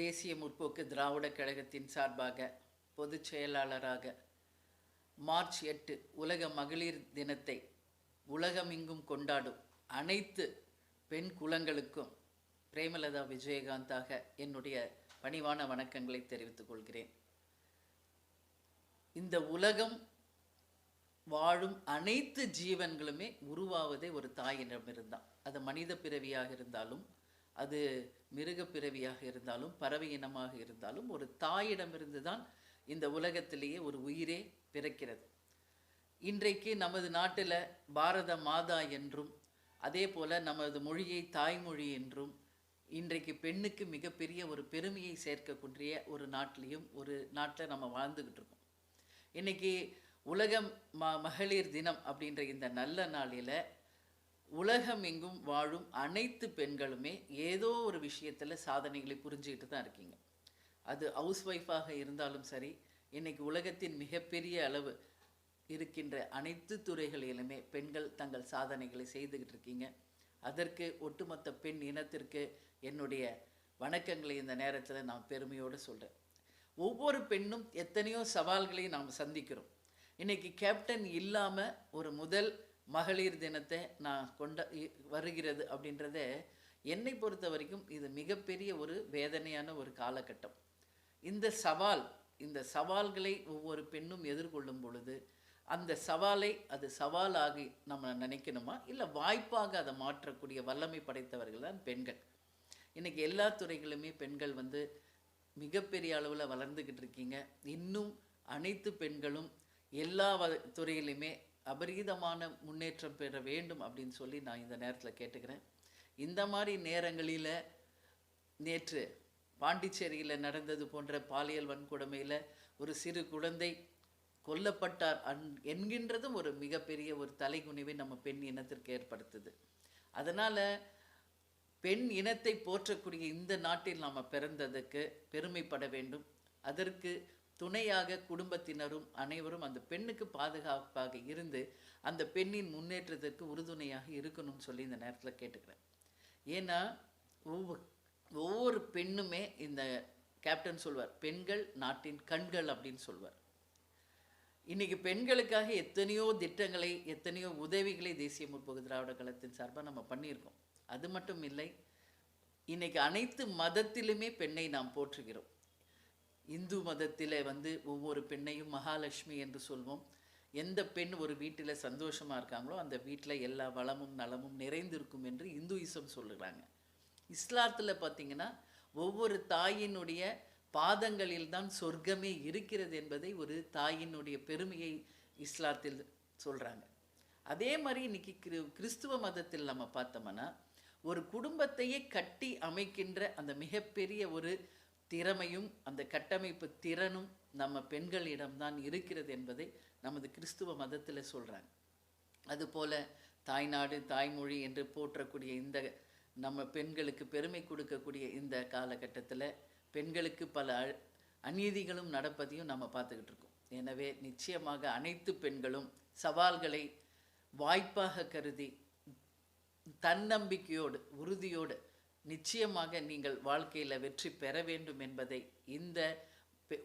தேசிய முற்போக்கு திராவிட கழகத்தின் சார்பாக பொதுச் செயலாளராக மார்ச் எட்டு உலக மகளிர் தினத்தை உலகமெங்கும் கொண்டாடும் அனைத்து பெண் குலங்களுக்கும் பிரேமலதா விஜயகாந்தாக என்னுடைய பணிவான வணக்கங்களை தெரிவித்துக் கொள்கிறேன். இந்த உலகம் வாழும் அனைத்து ஜீவன்களுமே உருவாவதே ஒரு தாயிடமிருந்தான் அது மனித பிறவியாக இருந்தாலும் அது மிருகப்பிறவியாக இருந்தாலும் பறவை இனமாக இருந்தாலும் ஒரு தாயிடமிருந்து தான் இந்த உலகத்திலேயே ஒரு உயிரே பிறக்கிறது. இன்றைக்கு நமது நாட்டில் பாரத மாதா என்றும் அதே போல் நமது மொழியை தாய்மொழி என்றும் இன்றைக்கு பெண்ணுக்கு மிகப்பெரிய ஒரு பெருமையை சேர்க்கக்கூடிய ஒரு நாட்டிலையும் ஒரு நாட்டில் நம்ம வாழ்ந்துக்கிட்டு இருக்கோம். இன்னைக்கு உலகம் ம மகளிர் தினம் அப்படின்ற இந்த நல்ல நாளில் உலகம் எங்கும் வாழும் அனைத்து பெண்களுமே ஏதோ ஒரு விஷயத்தில் சாதனைகளை புரிஞ்சுக்கிட்டு தான் இருக்கீங்க. அது ஹவுஸ் ஒய்ஃபாக இருந்தாலும் சரி இன்னைக்கு உலகத்தின் மிகப்பெரிய அளவு இருக்கின்ற அனைத்து துறைகளிலுமே பெண்கள் தங்கள் சாதனைகளை செய்துக்கிட்டு இருக்கீங்க. அதற்கு ஒட்டுமொத்த பெண் இனத்திற்கு என்னுடைய வணக்கங்களை இந்த நேரத்தில் நான் பெருமையோடு சொல்கிறேன் ஒவ்வொரு பெண்ணும் எத்தனையோ சவால்களை நாம் சந்திக்கிறோம். இன்னைக்கு கேப்டன் இல்லாமல் ஒரு முதல் மகளிர் தினத்தை நான் கொண்ட இ- வருகிறது அப்படின்றத என்னை பொறுத்த வரைக்கும் இது மிகப்பெரிய ஒரு வேதனையான ஒரு காலகட்டம். இந்த சவால் இந்த சவால்களை ஒவ்வொரு பெண்ணும் எதிர்கொள்ளும் பொழுது அந்த சவாலை அது சவாலாகி நம்ம நினைக்கணுமா? இல்லை வாய்ப்பாக அதை மாற்றக்கூடிய வல்லமை படைத்தவர்கள் தான் பெண்கள். இன்றைக்கி எல்லா துறைகளுமே பெண்கள் வந்து மிகப்பெரிய அளவில் வளர்ந்துக்கிட்டு இருக்கீங்க. இன்னும் அனைத்து பெண்களும் எல்லா வ துறையிலுமே அபரீதமான முன்னேற்றம் பெற வேண்டும் அப்படின்னு சொல்லி நான் இந்த நேரத்தில் கேட்டுக்கிறேன். இந்த மாதிரி நேரங்களில் நேற்று பாண்டிச்சேரியில் நடந்தது போன்ற பாலியல் வன்கொடுமையில் ஒரு சிறு குழந்தை கொல்லப்பட்டார் அன் என்கின்றதும் ஒரு மிகப்பெரிய ஒரு தலைகுனிவை நம்ம பெண் இனத்திற்கு ஏற்படுத்துது. அதனால் பெண் இனத்தை போற்றக்கூடிய இந்த நாட்டில் நாம் பிறந்ததுக்கு பெருமைப்பட வேண்டும். அதற்கு துணையாக குடும்பத்தினரும் அனைவரும் அந்த பெண்ணுக்கு பாதுகாப்பாக இருந்து அந்த பெண்ணின் முன்னேற்றத்திற்கு உறுதுணையாக இருக்கணும்னு சொல்லி இந்த நேரத்தில் கேட்டுக்கிறேன். ஏன்னா ஒவ்வொரு ஒவ்வொரு பெண்ணுமே இந்த கேப்டன் சொல்வார் பெண்கள் நாட்டின் கண்கள் அப்படின்னு சொல்வார். இன்றைக்கி பெண்களுக்காக எத்தனையோ திட்டங்களை எத்தனையோ உதவிகளை தேசிய முற்போக்கு திராவிட கழகத்தின் சார்பாக நம்ம பண்ணியிருக்கோம். அது மட்டும் இல்லை இன்றைக்கி அனைத்து மதத்திலுமே பெண்ணை நாம் போற்றுகிறோம். இந்து மதத்தில் வந்து ஒவ்வொரு பெண்ணையும் மகாலட்சுமி என்று சொல்வோம். எந்த பெண் ஒரு வீட்டில் சந்தோஷமா இருக்காங்களோ அந்த வீட்டில் எல்லா வளமும் நலமும் நிறைந்திருக்கும் என்று இந்துயிசம் சொல்லுகிறாங்க இஸ்லாத்தில் பார்த்தீங்கன்னா ஒவ்வொரு தாயினுடைய பாதங்களில் தான் சொர்க்கமே இருக்கிறது என்பதை ஒரு தாயினுடைய பெருமையை இஸ்லாத்தில் சொல்றாங்க. அதே மாதிரி இன்னைக்கு கிரு கிறிஸ்துவ மதத்தில் நம்ம பார்த்தோம்னா ஒரு குடும்பத்தையே கட்டி அமைக்கின்ற அந்த மிகப்பெரிய ஒரு திறமையும் அந்த கட்டமைப்பு திறனும் நம்ம பெண்களிடம்தான் இருக்கிறது என்பதை நமது கிறிஸ்துவ மதத்தில் சொல்கிறாங்க அதுபோல தாய்நாடு தாய்மொழி என்று போற்றக்கூடிய இந்த நம்ம பெண்களுக்கு பெருமை கொடுக்கக்கூடிய இந்த காலகட்டத்தில் பெண்களுக்கு பல அ- அநீதிகளும் நடப்பதையும் நம்ம பார்த்துக்கிட்டு இருக்கோம். எனவே நிச்சயமாக அனைத்து பெண்களும் சவால்களை வாய்ப்பாக கருதி தன்னம்பிக்கையோடு உறுதியோடு நிச்சயமாக நீங்கள் வாழ்க்கையில் வெற்றி பெற வேண்டும் என்பதை இந்த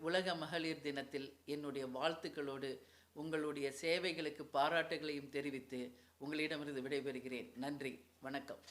உலக மகளிர் தினத்தில் என்னுடைய வாழ்த்துக்களோடு உங்களுடைய சேவைகளுக்கு பாராட்டுகளையும் தெரிவித்து உங்களிடமிருந்து விடைபெறுகிறேன். நன்றி. வணக்கம்.